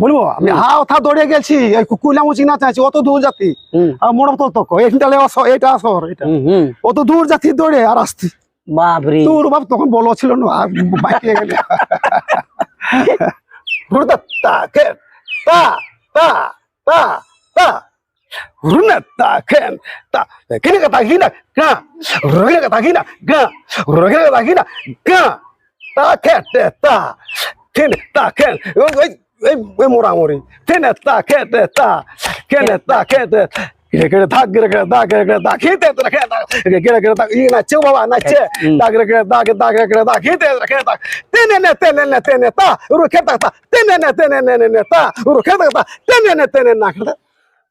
বলব? আমি হা ওথা দৌড়ে গেছি মুচি চাইছি অত দূর জাতি আর মোড় তো তো এইটা এটা হুম অত দূর যাচ্ছি দৌড়ে আর আসছি বাপরে। তোর বাপ তখন বলো ছিল না আর বাইকে গেলে। তা কে তা তা ওই মরি কেন তা কে তে তা কেন তা tene ne tene ta uru khe ta ta tene ne tene ne ne ne ta uru khe ta ta tene ne tene na khe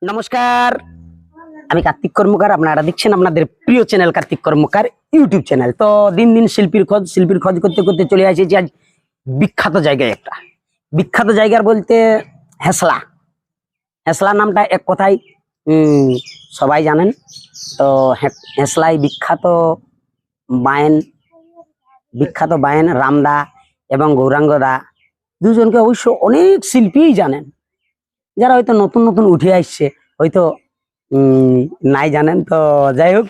নমস্কার আমি কার্তিক কর্মকার আপনারা দেখছেন আপনাদের প্রিয় channel Kartik Karmakar YouTube channel তো দিন দিন শিল্পীর খোঁজ শিল্পীর খোঁজ করতে করতে চলে আসেছি আজ বিখ্যাত জায়গায় একটা বিখ্যাত জায়গার বলতে হেসলা। হেসলা নামটা এক কথায় সবাই জানেন। তো হেসলাই বিখ্যাত বায়েন বিখ্যাত বায়েন রামদা এবং গৌরাঙ্গদা দুজনকে অবশ্য অনেক শিল্পীই জানেন। যারা হয়তো নতুন নতুন উঠে আসছে, হয়তো নাই জানেন। তো যাই হোক,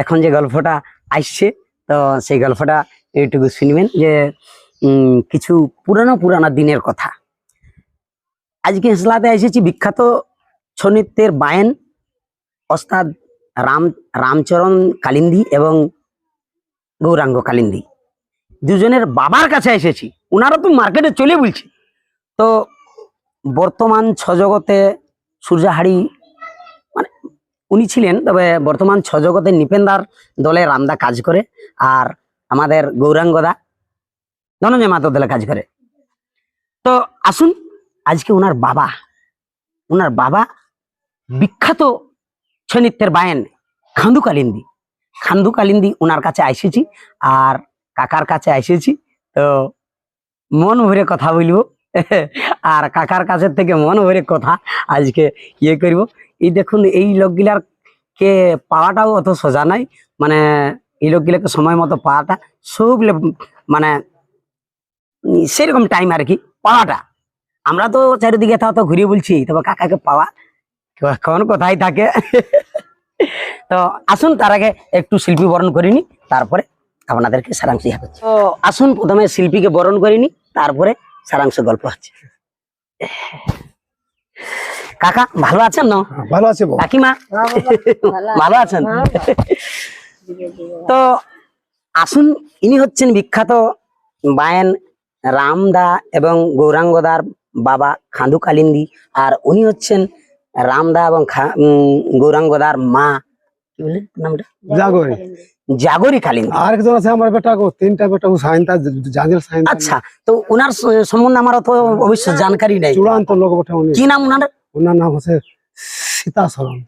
এখন যে গল্পটা আসছে, তো সেই গল্পটা এইটুকু শুনবেন যে কিছু পুরানো পুরানো দিনের কথা। আজকে হেসলাতে এসেছি বিখ্যাত ছনিত্যের বায়েন, ওস্তাদ রাম, রামচরণ কালিন্দি এবং গৌরাঙ্গ কালিন্দি। দুজনের বাবার কাছে এসেছি। ওনারা তো মার্কেটে চলে বলছি। তো বর্তমান ছজগতে সূর্যাহারি মানে উনি ছিলেন, তবে বর্তমান ছজগতে নিপেন্দার দলে রামদা কাজ করে, আর আমাদের গৌরাঙ্গদা ধনঞ্জয় মাতো দলে কাজ করে। তো আসুন, আজকে ওনার বাবা ওনার বাবা বিখ্যাত ছনিত্যের বায়েন খান্দু কালিন্দি খান্দু কালিন্দি ওনার কাছে এসেছি আর কাকার কাছে এসেছি। তো মন ভরে কথা বলব। আর কাকার কাছের থেকে মন ভরে কথা আজকে ইয়ে করব। এই দেখুন, এই লোকগুলার কে পাওয়াটাও অত সোজা নাই। মানে এই লোকগুলোকে সময় মতো পাওয়াটা সব মানে সেরকম টাইম আর কি পাওয়াটা। আমরা তো চারিদিকে তাও তো ঘুরিয়ে বলছি তবে কাকাকে পাওয়া। কখন কোথায় থাকে? তো আসুন তার আগে একটু শিল্পী বরণ করিনি তারপরে আপনাদেরকে সারাংশ করছি তো আসুন প্রথমে শিল্পীকে বরণ করিনি তারপরে সারাংশ গল্প হচ্ছে। কাকা ভালো আছেন না ভালো আছে কাকিমা? ভালো আছেন? তো আসুন ইনি হচ্ছেন বিখ্যাত বায়েন রামদা এবং গৌরাঙ্গদার বাবা খান্দু কালিন্দি। আর উনি হচ্ছেন রামদা এবং খা- উম, গৌরাঙ্গদার মা। কি বলে নামটা? জাগরি। জাগরি কালিন্দি। আরেকজন আছে আমার বেটা গো তিনটা বেটা ও সাইনতা জানিল সাইনতা আচ্ছা তো ওনার সম্বন্ধে আমার অত অবশ্য জানকারি নেই। চূড়ান্ত লোক বটে উনি। কি নাম ওনার ওনার নাম হচ্ছে সীতা শরণ।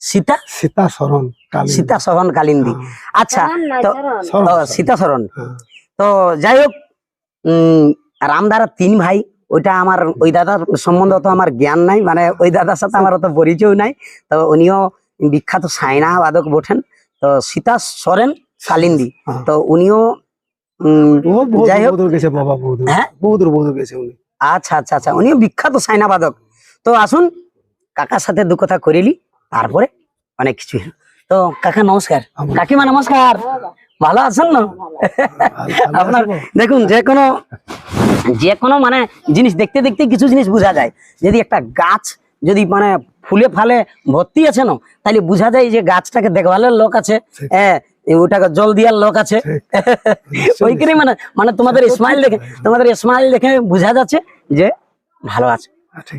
সীতা? সীতা শরণ সীতা সহন কালিন্দি। আচ্ছা তো শরণ, শরণ। সীতা সরণ হ্যাঁ। তো যাই হোক রামদারা তিন ভাই ওইটা আমার ওই দাদার সম্বন্ধে তো আমার জ্ঞান নাই মানে ওই দাদার সাথে আমার অত পরিচয় নাই। তো উনিও বিখ্যাত সাইনা বাদক বটেন। তো সীতা সরেন কালিন্দি হ্যাঁ। তো উনিও যাই হোক। হ্যাঁ? আচ্ছা আচ্ছা আচ্ছা উনিও বিখ্যাত সাইনা বাদক তো আসুন কাকার সাথে দু কথা করিলি তারপরে অনেক কিছু। তো কাকা নমস্কার। কাকিমা নমস্কার। ভালো আছেন না? আপনার দেখুন যে কোনো যে কোনো মানে জিনিস দেখতে দেখতে কিছু জিনিস বোঝা যায়। যদি একটা গাছ যদি মানে ফুলে ফালে ভর্তি আছে না তাহলে বোঝা যায় যে গাছটাকে দেখভালের লোক আছে হ্যাঁ ওটাকে জল দেওয়ার লোক আছে। ওইখানে মানে মানে তোমাদের স্মাইল দেখে তোমাদের স্মাইল দেখে বোঝা যাচ্ছে যে ভালো আছে।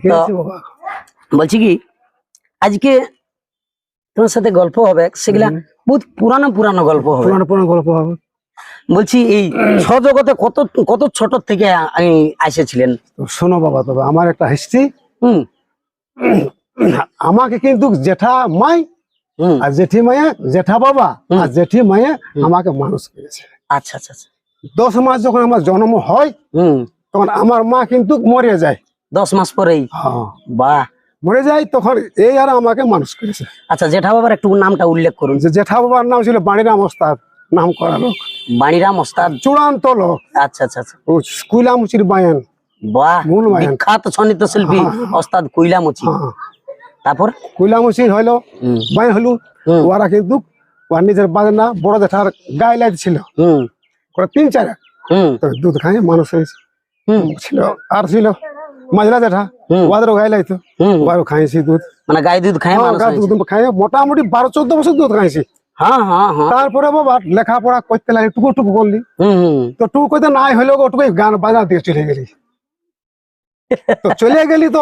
বাবা। বলছি কি আজকে তোমার সাথে গল্প হবে সেগুলা বহুত পুরানো পুরানো গল্প হবে। পুরানো পুরানো গল্প হবে। বলছি এই সজগতে কত কত ছোট থেকে এসেছিলেন? শোনো বাবা তবে আমার একটা হিস্ট্রি হুম। আমাকে কিন্তু জেঠা মাই হুম। আর জেঠি মায়ে জেঠা বাবা। আর জেঠি মায়ে আমাকে মানুষ করেছে। আচ্ছা আচ্ছা আচ্ছা। দশ মাস যখন আমার জন্ম হয় হুম। তখন আমার মা কিন্তু মরে যায়। দশ মাস পরেই? হ্যাঁ। বাহ। মরে যায় তখন এই আর আমাকে মানুষ করেছে। আচ্ছা জেঠা বাবার একটু নামটা উল্লেখ করুন। যে জেঠা বাবার নাম ছিল বাণীরাম ওস্তাদ নাম করা লোক। বাণীরাম ওস্তাদ? চূড়ান্ত লোক। আচ্ছা আচ্ছা আচ্ছা। ও কুইলামুচির বায়ান। বাহ মূল মায়ান। বিখ্যাত সন্নিত শিল্পী ওস্তাদ কুইলামুচি। হ্যাঁ তারপর? কুইলামুচিন হইল। ওরা কিন্তু ওর নিজের বাজনা বড় জেঠার গায়ে লাইট ছিল। হুম। তিন চার। দুধ খাই মানুষ হয়েছে। ছিল আর ছিল মাজলা জেঠা। হুম। ওদেরও গায়ে লাইতো খাইছি দুধ। মানে গায়ে দুধ হ্যাঁ, মানুষ গায়ে দুধ খাই মোটামুটি বারো চোদ্দ বছর দুধ খাইছি। হ্যাঁ হ্যাঁ হ্যাঁ। তারপরে বাবা লেখাপড়া করতে লাগে টুকু টুকু করলি। তো টুকু করতে নাই হইল ওটুকু গান বাজনা দিয়ে চলে গেলি। তো চলে গেলি তো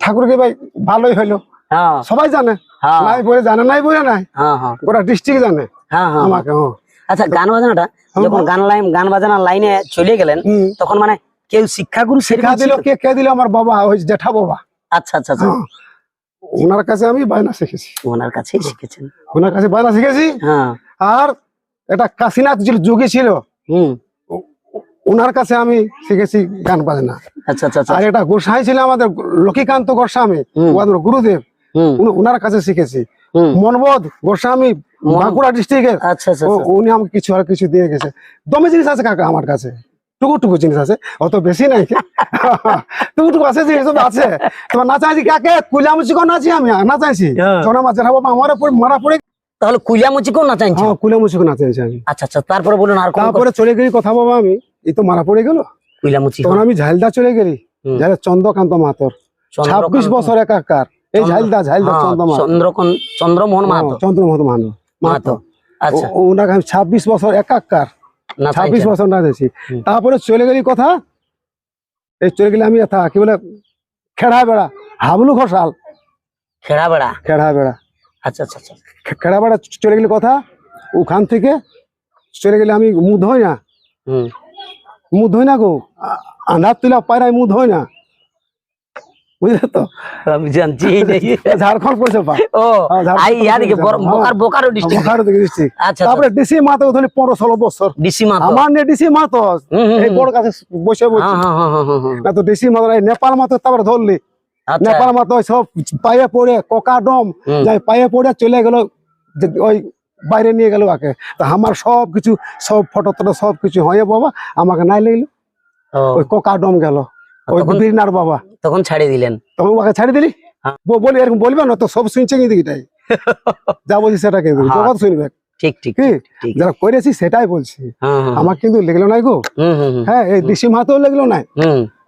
ঠাকুরকে ভাই ভালোই হইল হ্যাঁ। সবাই জানে। হ্যাঁ। নাই বলে জানে নাই বলে নাই। হ্যাঁ হ্যাঁ। গোটা ডিস্ট্রিক্ট জানে। হ্যাঁ হ্যাঁ আমাকে হ্যাঁ আচ্ছা গান বাজনাটা যখন গান লাইন গান বাজনার লাইনে চলে গেলেন তখন মানে কেউ শিক্ষাগুরু শিক্ষা দিল ছিল? কে? কে দিল? আমার বাবা ওই জেঠা বাবা। আচ্ছা আচ্ছা আচ্ছা। হ্যাঁ। ওনার কাছে আমি বায়না শিখেছি। ওনার কাছেই শিখেছেন। ওনার কাছে বায়না শিখেছি। হ্যাঁ। আর এটা কাশীনাথ যোগী ছিল হুম। ওনার কাছে আমি শিখেছি গান বাজনা। আচ্ছা আচ্ছা আচ্ছা। আর এটা গোসাই ছিল আমাদের লক্ষ্মীকান্ত গোস্বামী। আমাদের গুরুদেব। হুম। ওনার কাছে শিখেছি। মনবোধ গোস্বামী বাঁকুড়া ডিস্ট্রিক্টের আচ্ছা আচ্ছা আচ্ছা। উনি আমাকে কিছু আর কিছু দিয়ে গেছে। দমে জিনিস আছে কাকা আমার কাছে। টুকু টুকু জিনিস আছে অত বেশি নাই। টুকু টুকু আছে জিনিস আছে। তোমার না চাইছি কাকে? কুলামুচি কোন আছি আমি না চাইছি হ্যাঁ। সোনা মাছের বাবা আমার পরে মারা পড়ে তাহলে কুইলামুচি কোন না চাইছেন হ্যাঁ কুলামুচি কোন চাইছি আমি। আচ্ছা আচ্ছা তারপরে বলুন আর কোন তারপরে চলে গেলি কথা বাবা আমি। এই তো মারা পড়ে গেল। কুইলামুচি তখন আমি ঝালদা চলে গেলি। ঝালদা চন্দ্রকান্ত মাতর ছাব্বিশ বছর একাকার। এই ঝালদা ঝালদা চন্দ্র মাতর চন্দ্রকন চন্দ্রমোহন মাহাতো। চন্দ্রমোহন মানো মাহাতো। আচ্ছা। ওনাকে আমি ছাব্বিশ বছর একাকার। না ছাব্বিশ বছর না দিয়েছি তারপরে চলে গেলি কথা এই চলে গেলে আমি এথা কি বলে খেড়া বেড়া হাবলু ঘোষাল। খেড়া বেড়া খেড়া বেড়া আচ্ছা আচ্ছা। আচ্ছা খেড়া বেড়া চলে গেলি কথা ওখান থেকে চলে গেলে আমি মুধ হয় না মুধ হয় না গো আন্ধার তুলা পায়রায় মুধ হয় না বুঝলে তো? আমি জানছি ঝাড়খণ্ড পড়ছে ও হ্যাঁ, আই হ্যাঁ। বোকার বোকারো ডিস্ট্রিক্ট বোকারো থেকে আচ্ছা তারপরে ডিসি মাতো ধরি পনেরো ষোলো বছর। ডিসি মাতো। আমার নিয়ে ডিসি মাতো। হুম, হুম, এই বড় কাছে বসে বসে। না তো ডিসি মাতো নেপাল মাতো তারপরে ধরলি। আচ্ছা। নেপাল মাতো ওই সব পায়ে পড়ে কোকা ডম যাই পায়ে পড়ে চলে গেল ওই বাইরে নিয়ে গেল ওকে। তো আমার সব কিছু সব ফটো টটো সব কিছু হয়ে বাবা আমাকে নাই লাগল। ওই কোকা ডম গেল। ওই বীরনার বাবা। তখন ছাড়িয়ে দিলেন। তখন ওকে ছাড়ি দিলি? হ্যাঁ। বলি এরকম বলবে না তো সব শুনছে কিন্তু এটাই যা বলছি সেটা কিন্তু হ্যাঁ। জগৎ শুনবে ঠিক ঠিক যারা করেছি সেটাই বলছি। হ্যাঁ হ্যাঁ। আমার কিন্তু লেগলো নাই গো। হুম হুম হুম, হ্যাঁ এই ডিসি মাহাতো লেগলো নাই।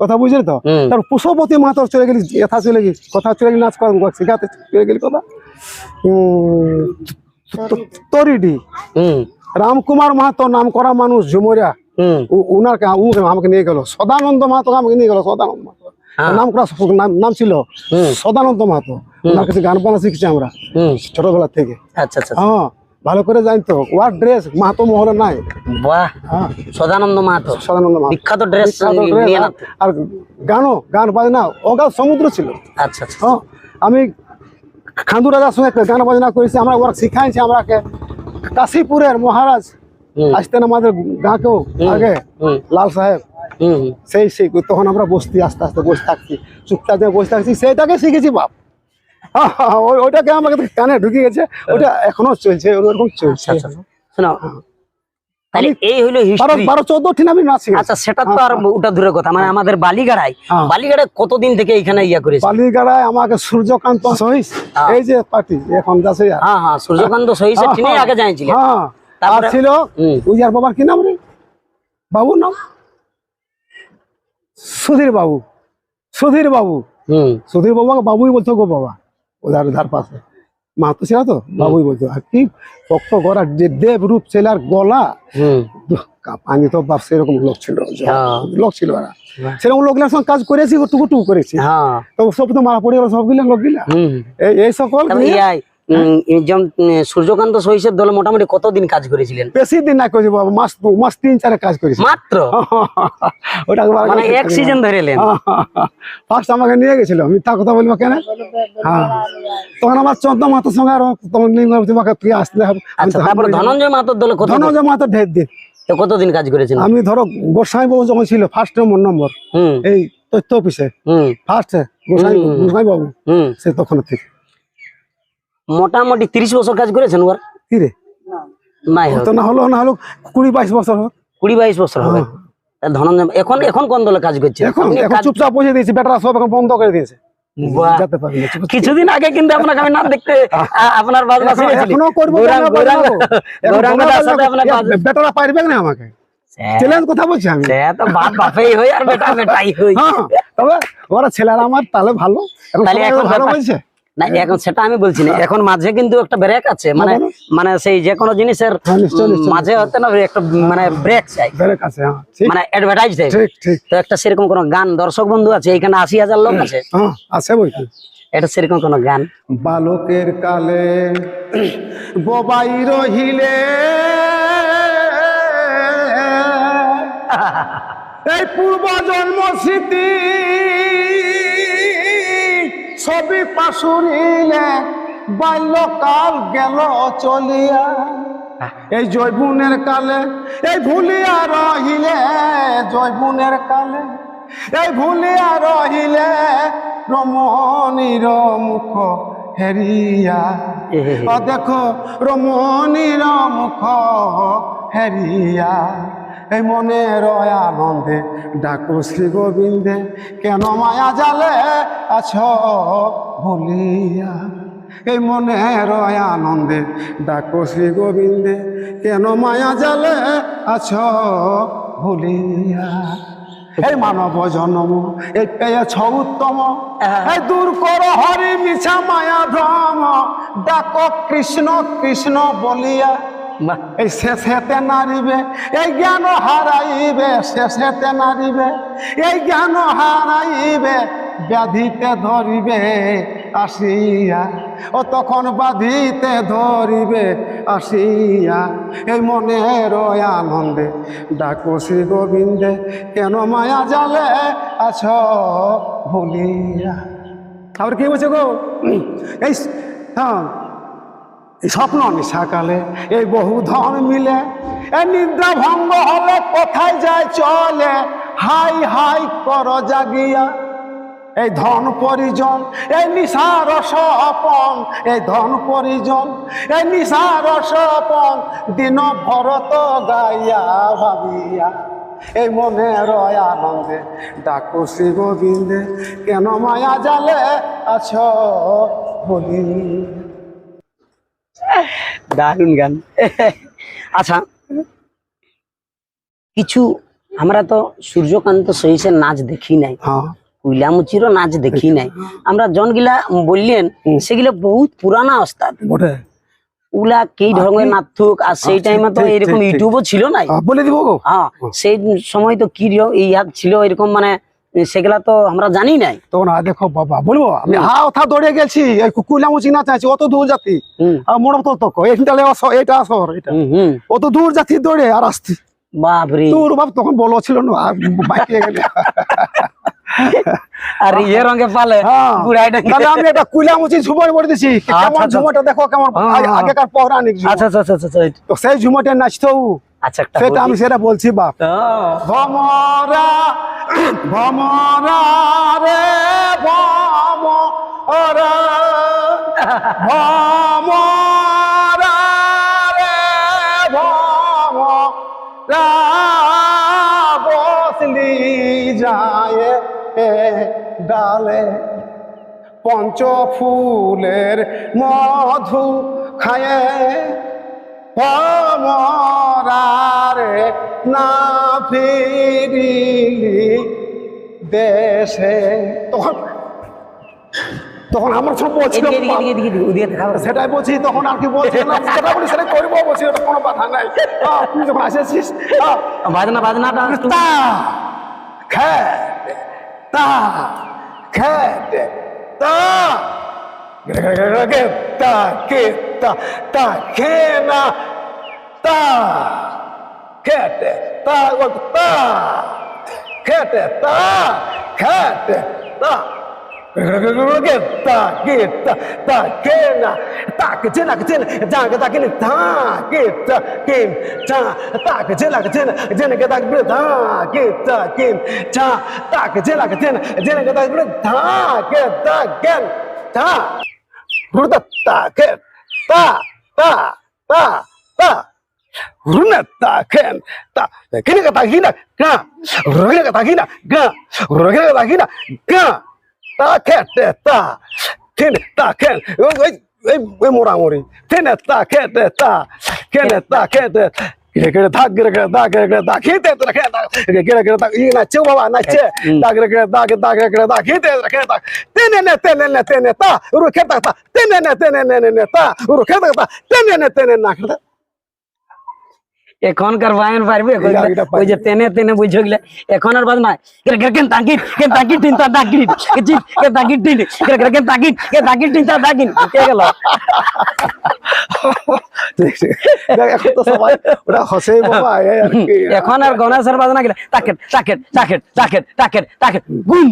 কথা বুঝলি তো? তার পুষ্পপতি মাহাতো চলে গেলি এথা চলে গেলি কথা চলে গেলি নাচ করা চলে গেলি কথা। উম, তো- তো- তরিডি হুম। রামকুমার মাহাতো নাম করা মানুষ ঝুমরিয়া। উনার আমাকে নিয়ে গেল। সদানন্দ মাহাতো আমাকে নিয়ে গেল সদানন্দ মাহাতো। নাম করা নাম- নাম ছিল সদানন্দ মাহাতো। ওনার কাছে গান বানা শিখছি আমরা ছোটবেলা থেকে। আচ্ছা আচ্ছা হ্যাঁ ভালো করে জানতো। ওয়ার ড্রেস মাহাতো মহলে নাই। বাহ হ্যাঁ। সদানন্দ মাহাতো। সদানন্দ মাহাতো। বিখ্যাত ড্রেস আর- গানও গান বাজনা অগাধ সমুদ্র ছিল। আচ্ছা আচ্ছা হ্যাঁ আমি খান্দু রাজার সঙ্গে গান বাজনা করেছি। আমরা ওরা শিখাইছি আমরাকে। কাশীপুরের মহারাজ আসতেন আমাদের গাঁকেও আগে লাল সাহেব। সেই সেই তখন আমরা বসতি আস্তে আস্তে বসে থাকছি চুপচাপ দিয়ে বসে থাকছি সেইটাকে শিখেছি বাপ। ওইটাকে আমাকে কানে ঢুকে গেছে ওটা এখনও চলছে ওরকম চলছে। আচ্ছা আচ্ছা তাহলে এই আচ্ছা সেটা তো আর ওটা দূরের কথা মানে আমাদের বালিগাড়ায়। হ্যাঁ। বালিগাড়ায় কতদিন থেকে এখানে ইয়া করেছে? বালিগাড়ায় আমাকে সূর্যকান্ত সহিস হ্যাঁ। এই যে পার্টি এখন যাচ্ছে আর। হ্যাঁ হ্যাঁ সূর্যকান্ত সহিসের টিনে আগে জানিয়েছিলেন হ্যাঁ আর তারপরে- ছিল হুম। বাবার কি নাম রে? বাবুর নাম? সুধীর বাবু সুধীর বাবু। সুধীর বাবুকে বাবুই বলতো গো বাবা ওধার ধার পাশে। মাহাতো ছিল তো বাবুই বলতো আর কি পক্ষ গড়া যে দেব রূপ ছেলের গলা। হুম। আমি তো বাপ সেরকম লোক ছিল হ্যাঁ। লোক ছিল ওরা। সেরকম লোকগুলোর সঙ্গে কাজ করেছি টুকু টুকু করেছি। হ্যাঁ। তো সব তো মারা পড়ে গেল সবগুলো লোকগুলা। এই সকল যেমন সূর্যকান্ত সহিসের দলে মোটামুটি কতদিন কাজ করেছিলেন? বেশি দিন না করেছি মাস মাস তিন চারে কাজ করেছি। মাত্র? ওটা মানে এক সিজন ধরে এলেন? ফার্স্ট আমাকে নিয়ে গেছিল মিথ্যা কথা বলব কেন? হ্যাঁ। তখন আমার চন্দ্র মাতার সঙ্গে আরও তখন তোমাকে তুই আসতে হবে। আমি আচ্ছা তারপরে ধনঞ্জয় মাহাতোর দলে ধনঞ্জয় মাতা ঢের দিন। কতদিন কাজ করেছেন? আমি ধরো গোসাই বাবু যখন ছিল ফার্স্ট নম্বর। নম্বর এই তথ্য অফিসে। ফার্স্ট গোসাই গোসাই বাবু। হুম। সে তখন থেকে। মোটামুটি তিরিশ বছর কাজ করেছেন ওর? কি নাই তো না হলো না হলো কুড়ি বাইশ বছর কুড়ি বাইশ বছর হবে। হ্যাঁ। ধনঞ্জয় এখন এখন কোন দলে কাজ করছেন এখন আপনি এখন কাজ- চুপচাপ বসে দিয়েছি বেটারা সব এখন বন্ধ করে দিয়েছে। বাহ। যেতে পারবে না, চুপচাপ। কিছুদিন আগে কিন্তু আপনাকে আমি না দেখতে আপনার বেটারা পারবে না আমাকে? চ্যালেঞ্জ কথা বলছি আমি? তো বাপ বাপেই হই আর বেটা বেটাই হই। হ্যাঁ তবে ওরা ছেলেরা আমার তাহলে ভালো তাহলে এখন ভালো বলছে না এখন সেটা আমি বলছি না। এখন মাঝে কিন্তু একটা ব্রেক আছে। মানে মানে সেই যে কোনো জিনিসের হ্যাঁ, মাঝে হতে না একটা মানে ব্রেক চাই। কাছে হ্যাঁ মানে অ্যাডভার্টাইজ ঠিক তো একটা সেরকম কোন গান দর্শক বন্ধু আছে এখানে আশি হাজার লোক আছে? হ্যাঁ আছে বই এটা সেরকম কোন গান? বালকের কালে ববাই রহিলে। এই পূর্ব জন্ম স্মৃতি সবই পাশুরিলে বাল্যকাল গেল চলিয়া। এই জৈবুনের কালে এই ভুলিয়া রহিলে জৈবুনের কালে এই ভুলিয়া রহিলে রমণীর মুখ হেরিয়া। ও দেখো রমণীর মুখ হেরিয়া। এই মনের আনন্দে ডাকো শ্রী গোবিন্দে। কেন মায়া জালে আছ ভুলিয়া এই মনের আনন্দে ডাকো শ্রী গোবিন্দে। কেন মায়া জালে আছ ভুলিয়া এই মানব জন্ম এই পেয়েছ উত্তম। এই দূর কর হরি মিছা মায়া ভ্রম। ডাক কৃষ্ণ কৃষ্ণ বলিয়া। এই শেষেতে নারিবে এই জ্ঞান হারাইবে শেষেতে নারিবে এই জ্ঞান হারাইবে, ব্যাধিতে ধরিবে, আসিয়া, ও তখন বাধিতে ধরিবে, আসিয়া, এই মনের আনন্দে ডাকো শ্রী গোবিন্দে, কেন মায়া জালে আছ ভুলিয়া আবার কি বলছে গো? এই হ্যাঁ স্বপ্ন নিশাকালে, এই বহু ধন মিলে, এই নিদ্রা ভঙ্গ হলে কোথায় যায় চলে? হাই হাই কর জাগিয়া। এই ধন পরিজন, এই নিশার সপন এই ধন পরিজন, এই নিশার সপন দিন ভরত গাইয়া ভাবিয়া। এই মনের আনন্দে, ডাকো শ্রী গোবিন্দে, কেন মায়া জালে আছ বলি। দারুণ গান। আচ্ছা কিছু আমরা তো সূর্যকান্ত সহিসের নাচ দেখি নাই। হ্যাঁ। কুইলামুচিরও নাচ দেখি নাই। আমরা জনগিলা বললেন সেগুলো বহুত পুরানা ওস্তাদ। উলা কি ধরনের নাচুক আর সেই আচ্ছা, টাইমে তো ঠিক, ঠিক, এরকম। ইউটিউবও ছিল নাই। আহ, বলে দিব হ্যাঁ সেই সময় তো কি হাত ছিল এরকম মানে সেগুলা তো আমরা জানি নাই তখন দেখো বাবা বলব আমি হা ওথা দৌড়ে গেছি এই কুকুলামুচি না চাইছি অত দূর যাতি আর মোড় তো তো এইটা এটা শহর এটা অত দূর যাচ্ছি দৌড়ে আর আসছি বাপরে দূর বাপ তখন বলো ছিল না বাইকে গেলে আর ইয়ে রঙে পালে হ্যাঁ তাহলে আমি একটা কুলামুচি ঝুমর করে দিছি কেমন আচ্ছা, আচ্ছা। ঝুমরটা দেখো কেমন হ্যাঁ, হ্যাঁ। আগেকার পৌরাণিক। আচ্ছা আচ্ছা আচ্ছা আচ্ছা আচ্ছা। তো সেই ঝুমরটা। আচ্ছা সেটা আমি সেটা বলছি বাপ। ভমরা ভমরা রে ভমরা ভমরা রে ভমরা বসলি যায় ডালে। পঞ্চ ফুলের মধু খায়ে মরারে না ফিরিলি দেশে। তখন তখন আমার সব বলছিল এদিকে, এদিকে, এদিকে, এদিকে, ওদিকে দেখাবো। সেটাই বলছি তখন আর কি বলছি না সেটা বলি সেটা করব বলছি ওটা কোনো কথা নাই। তুই যখন আসেছিস বাজনা বাজনাটা তা খেট তা খেট তা। তা কে তা তা খেনা তা খেট তা তা খেট তা খেট তা Geta, geta, ta kena, ta kena kena, jangan ta kena ta geta, kim, ta ta kena kena, jangan kita kena ta geta, kim, ta ta kena kena, jangan kita kena ta geta, kim, ta. Ruda ta ke, ta ta ta ta. Runa taken ta kini kata gina ga rogina kata gina ga rogina kata gina ga ta kete ta kene ta ken गिरगिड़ दाग गिरगिड़ दाग गिरगिड़ दाग खीते रखे दाग गिरगिड़ दाग ये नच्चे बाबा नच्चे दाग गिरगिड़ दाग दाग गिरगिड़ दाग खीते रखे दाग तेने ने तेने ने तेने ता रुखे तक ता तेने ने तेने ने ने ता रुखे तक ता तेने ने तेने ना खड़ा tene ne tene ta uru kete ta tene ne tene ne ne ta uru kete ta tene ne tene na kete এখনকার বায়ন পারবে এটা- এটা পারবে। ওই যে তেনে তেনে বুঝে গেলে এখন আর বাদ নাই গের গের কেন তাকিট কেন তাকিট তিন তা তাকিট জি কে তাকিট তিন গের গের কেন তাকিট কে তাকিট তিন তা তাকিট কে গেল দেখ, এখন তো সবাই ওটা হসেই বাবা এই আর কি। এখন আর গণেশের বাজনা গেলে তাকেট তাকেট তাকেট তাকেট তাকেট তাকেট গুম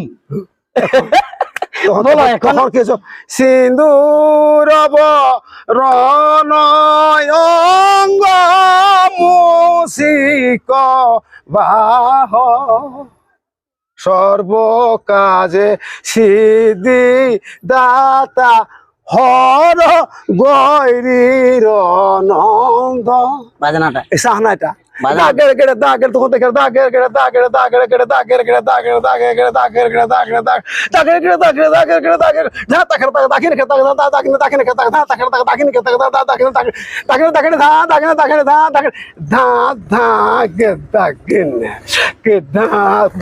সিন্দুর রণয়ঙ্গ মুসিক বাহ। সর্ব কাজে সিদ্ধি দাতা হর গৈরীর নন্দ বাজনাটা। সাহনাটা।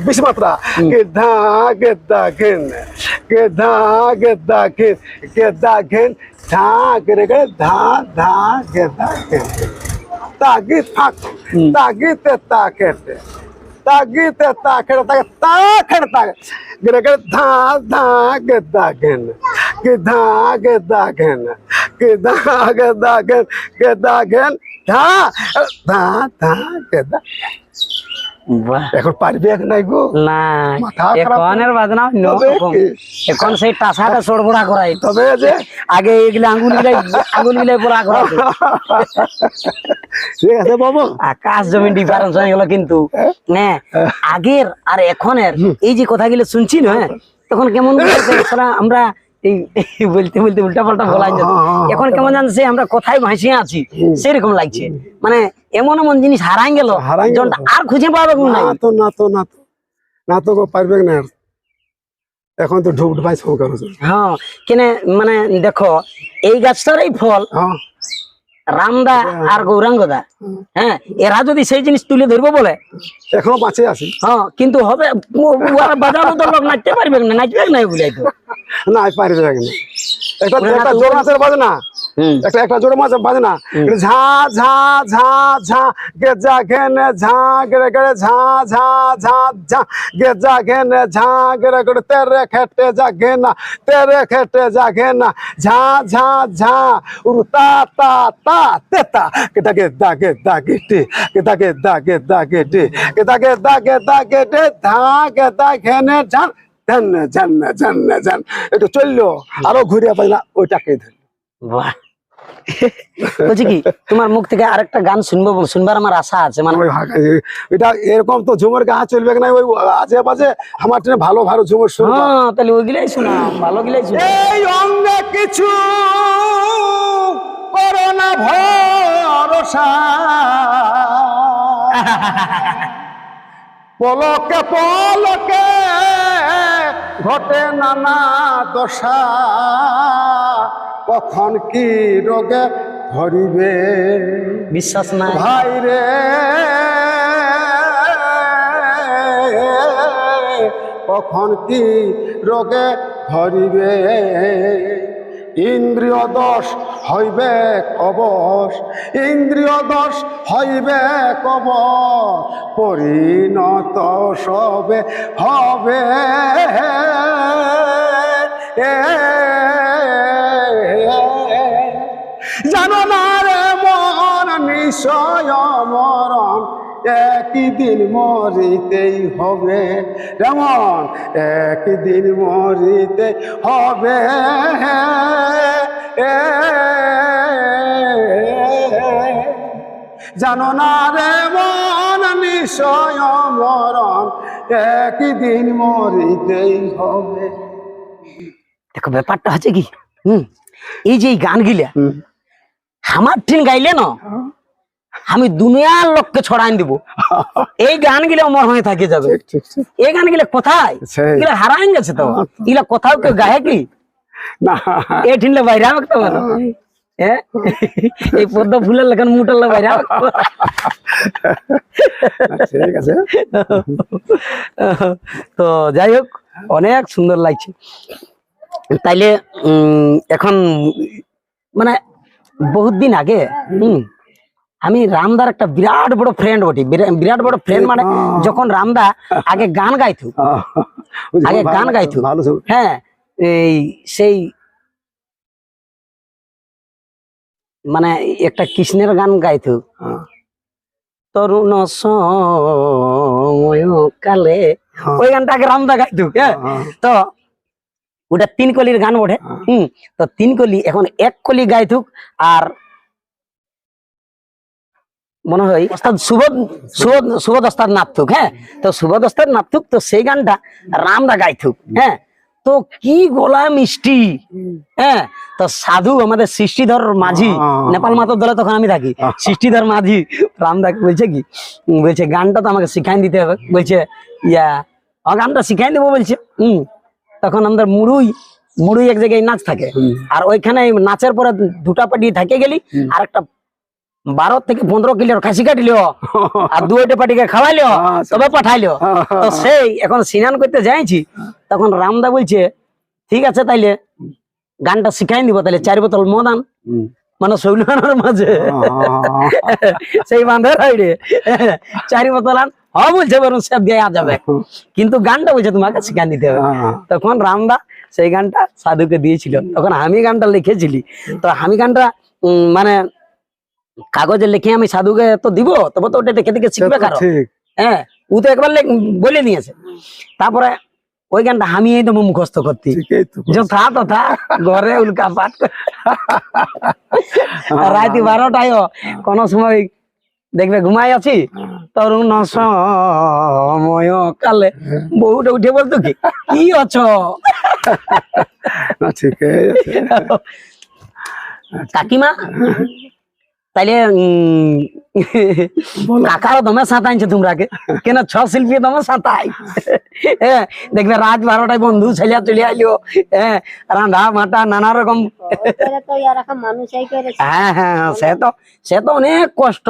बीस मात्रा गिद्धा गिद्धा घिन धा गिद्धा घिन धा घिन धा गिर धा धा गिद्धा घिन তাগি থাক তাগিতে তাকেতে তাগিতে তাকেতে তাকে তাকেতে তাকে গরে গরে ধা ধা গে দাগেন গে ধা গে দাগেন গে ধা গে দাগেন গে দাগেন ধা ধা ধা গে দা বাহ এখন পারবি এক নাই গো? না এখন বাজনা? এখন সেই টাসাটা সরবরাহ করাই। তবে যে আগে এগুলো আঙ্গুল গিলাই আঙ্গুল গিলাই করা ঠিক আছে বাবু। আকাশ জমিন ডিফারেন্স হয়ে গেল কিন্তু। হ্যাঁ আগের আর এখনের এই যে কথাগুলো শুনছি না তখন কেমন আমরা এই বলতে বলতে উল্টা পাল্টা বলা যেত এখন কেমন আমরা কোথায় ভাসিয়ে আছি সেরকম লাগছে মানে এমন এমন জিনিস হারাই গেল আর খুঁজে পাবে না তো না তো না তো না তো পারবে না এখন তো ঢুক ঢুকাই সব হ্যাঁ কেনে মানে দেখো এই গাছটার এই ফল হ্যাঁ রামদা আর গৌরাঙ্গদা। হ্যাঁ এরা যদি সেই জিনিস তুলে ধরবো বলে? এখনও বাঁচে আছি। হ্যাঁ কিন্তু হবে বাজার মতো তো লোক নাচতে পারবে না নাচবে না বুঝাই তো। না পারবে পারি না একটা জোর মাছের বাজনা একটা একটা জোর মাছ বাজে না এটা ঝা ঝা ঝা ঝা গেজা ঘেনে ঝা গেড়ে গেড়ে ঝা ঝা ঝা ঝা গেজা ঘেনে ঝা গেড়ে গেড়ে তেরে খেটে যা ঘেনা তেরে খেটে যা ঘেনা ঝা ঝা ঝা উরু তা তা তা তেতা কেটা গেদা গেদা গেটে কেটা গেদা গেদা গেটে কেটা গেদা গেদা গেটে ধা গেদা ঘেনে ঝান ঝান ঝান ঝান ঝান একটু চলল আরও ঘুরিয়ে পাই না ওইটাকে ধরলো বাহ বলছি কি তোমার মুখ থেকে আরেকটা গান শুনব শুনবার আমার আশা আছে মানে এটা এরকম তো ঝুমুর গা চলবে না ওই আজে বাজে আমার ট্রেনে ভালো ভালো ঝুমুর শুরু হ্যাঁ তাহলে ওইগুলাই শোনা ভালো গিলাই শোনা। এই অঙ্গে কিছু করোনা ভরসা। পলকে পলকে ঘটে নানা দশা। কখন কি রোগে ধরিবে? বিশ্বাস না ভাই রে কখন কি রোগে ধরিবে? ইন্দ্রিয় দোষ হইবে কবশ ইন্দ্রিয় দোষ হইবে কবশ পরিণত সবে হবে। জানো মন নিশ্চয় মরণ একই দিন মরিতেই হবে। যেমন একই দিন মরিতে হবে। জানো না রে মন নিশ্চয় মরণ একই দিন মরিতেই হবে। দেখো ব্যাপারটা হচ্ছে কি? হুম এই যে গান গিলা আমার ঠিন গাইলে না আমি দুনিয়ার লোককে ছড়াই দিব। এই গানগুলো আমার হয়ে থাকে যাবে। এই গান গানগুলো কোথায়। এগুলো হারাই গেছে তো। এগুলো কোথাও কেউ গায়ে কি? না। এ ঠিনলে বাইরে আমাকে তো হ্যাঁ? এই পদ্ম ফুলের লেখান মুটাল্লা বাইরে আমাকে ঠিক আছে। তো যাই হোক অনেক সুন্দর লাগছে। তাইলে উম, এখন মানে বহুত দিন আগে হুম আমি রামদার একটা বিরাট বড় ফ্রেন্ড বটি। বিরাট বড় ফ্রেন্ড মানে যখন রামদা আগে গান গাইতো আগে গান গাইতো। হ্যাঁ এই সেই মানে একটা কৃষ্ণের গান গাইতো। তরুণ কালে হ্যাঁ, ওই গানটা আগে রামদা গাইতো হ্যাঁ। হ্যাঁ, তো ওটা তিন কলির গান ওঠে। হুম তো তিন কলি এখন এক কলি গাইতুক আর মনে হয় ওস্তাদ সুবোধ সুবোধ সুবোধ ওস্তাদ নাপথুক হ্যাঁ? তো সুবোধ ওস্তাদ নাপথুক তো সেই গানটা রামদা গাইতুক হ্যাঁ? তো কি গোলা মিষ্টি হ্যাঁ? তো সাধু আমাদের সৃষ্টিধর মাঝি নেপাল মাতার দলে তখন আমি থাকি সৃষ্টিধর মাঝি রামদাকে বলছে কি বলছে গানটা তো আমাকে শিখাই দিতে হবে। বলছে ইয়া গানটা শিখাই দেবো বলছে হম। তখন আমাদের মুড়ুই মুড়ুই এক জায়গায় নাচ থাকে। আর ওইখানে নাচের পরে দুটা পাটি থাকে গেলি আর একটা বারো থেকে পনেরো কিলোর খাসি কাটিল আর দুইটা পাটিকে খাওয়াইলো আচ্ছা। তবে পাঠাইলো। তো সেই এখন স্নান করতে যাইছি তখন রামদা বলছে ঠিক আছে তাইলে গানটা শিখাই দিব তাহলে চার বোতল মদান মানে শৈলানোর মাঝে। সেই বাঁধের হাইডে চারি বোতল আন হ বলছে বরং সে দেয়া যাবে। কিন্তু গানটা বলছে তোমাকে শিখাই দিতে হবে। তখন রামদা সেই গানটা সাধুকে দিয়েছিল। তখন আমি গানটা লিখেছিলি। তো আমি গানটা উম, মানে কাগজে লিখে আমি সাধুকে তো দিব তবে তো ওটা দেখে দেখে শিখবে কারও। হ্যাঁ ও তো একবার বলে নিয়েছে। তারপরে ওই গানটা আমি এই দেবো মুখস্থ করতে তো যথা তথা ঘরে উল্কা পাঠ। আর রাতে বারোটায় কোন সময় দেখবে ঘুমাই আছি তরুণ সময় কালে বউটা উঠে বলতো কি কি আছো? না, কাকিমা? তাইলে উম, কাকারও দমে সাঁতাইছে তোমরাকে কেন ছ শিল্পী দমে সাঁতাই? হ্যাঁ দেখবে রাত বারোটায় বন্ধু ছেলিয়া চলে আইলো। হ্যাঁ রান্ধা মাটা নানা রকম। ওইটারে তো এরকম মানুষই করেছে হ্যাঁ হ্যাঁ হ্যাঁ, সে তো সে তো অনেক কষ্ট।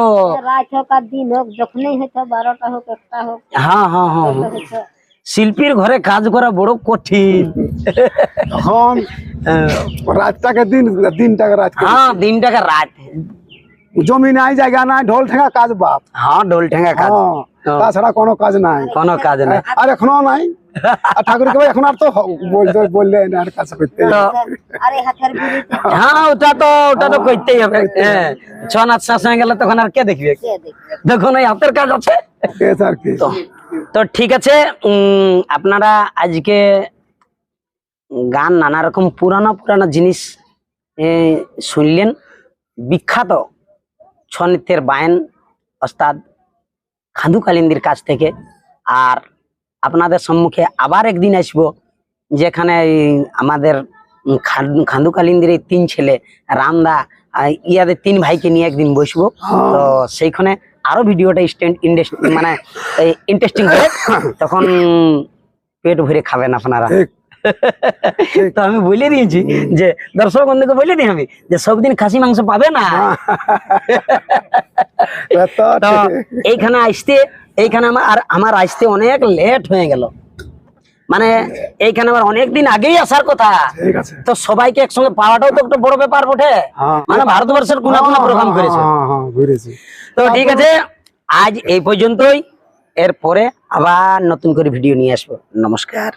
রাত হোক আর দিন হোক যখনই হয়তো বারোটা হোক একটা হোক হ্যাঁ হ্যাঁ হ্যাঁ হ্যাঁ। হয়তো শিল্পীর ঘরে কাজ করা বড় কঠিন। তখন হ্যাঁ, রাতটাকে দিন দিনটাকে রাত করে। হ্যাঁ দিনটাকে রাত। জমি নাই জায়গা নাই ঢোল ঠেঙা কাজ বাপ। হ্যাঁ ঢোল ঠেঙ্গা কাজ। হ্যাঁ, তাছাড়া কোনো কাজ নাই। কোনো কাজ নাই। আর এখনও নাই। আর ঠাকুরকে ভাই এখন আর তো বললে আর কাজ করতে হ্যাঁ ওটা তো ওটা তো করতেই হবে। হ্যাঁ ছ নাচ হয়ে গেলে তখন আর কে দেখবে? দেখুন এই হাতের কাজ আছে। তো ঠিক আছে উম, আপনারা আজকে গান নানা রকম পুরানো পুরানো জিনিস এ, শুনলেন। বিখ্যাত। ছৌ নৃত্যের বায়ন ওস্তাদ খান্দু কালিন্দির কাছ থেকে। আর আপনাদের সম্মুখে আবার একদিন আসব যেখানে আমাদের খান্দু কালিন্দির এই তিন ছেলে রামদা ইয়াদের তিন ভাইকে নিয়ে একদিন বসবো। তো সেইখানে আরও ভিডিওটা মানে ইন্টারেস্টিং হবে। তখন পেট ভরে খাবেন আপনারা। তো আমি বলে দিয়েছি যে দর্শক বন্ধুকে বলে দিই আমি যে সবদিন খাসি মাংস পাবে না। এইখানে আসতে এইখানে আমার আর আমার আসতে অনেক লেট হয়ে গেল। মানে এইখানে আমার অনেকদিন আগেই আসার কথা। তো সবাইকে একসঙ্গে পাওয়াটাও তো একটা বড় ব্যাপার বটে। হ্যাঁ। মানে ভারতবর্ষের কোনা কোনা প্রোগ্রাম করেছে। হ্যাঁ হ্যাঁ তো ঠিক আছে আজ এই পর্যন্তই। এরপরে আবার নতুন করে ভিডিও নিয়ে আসব। নমস্কার।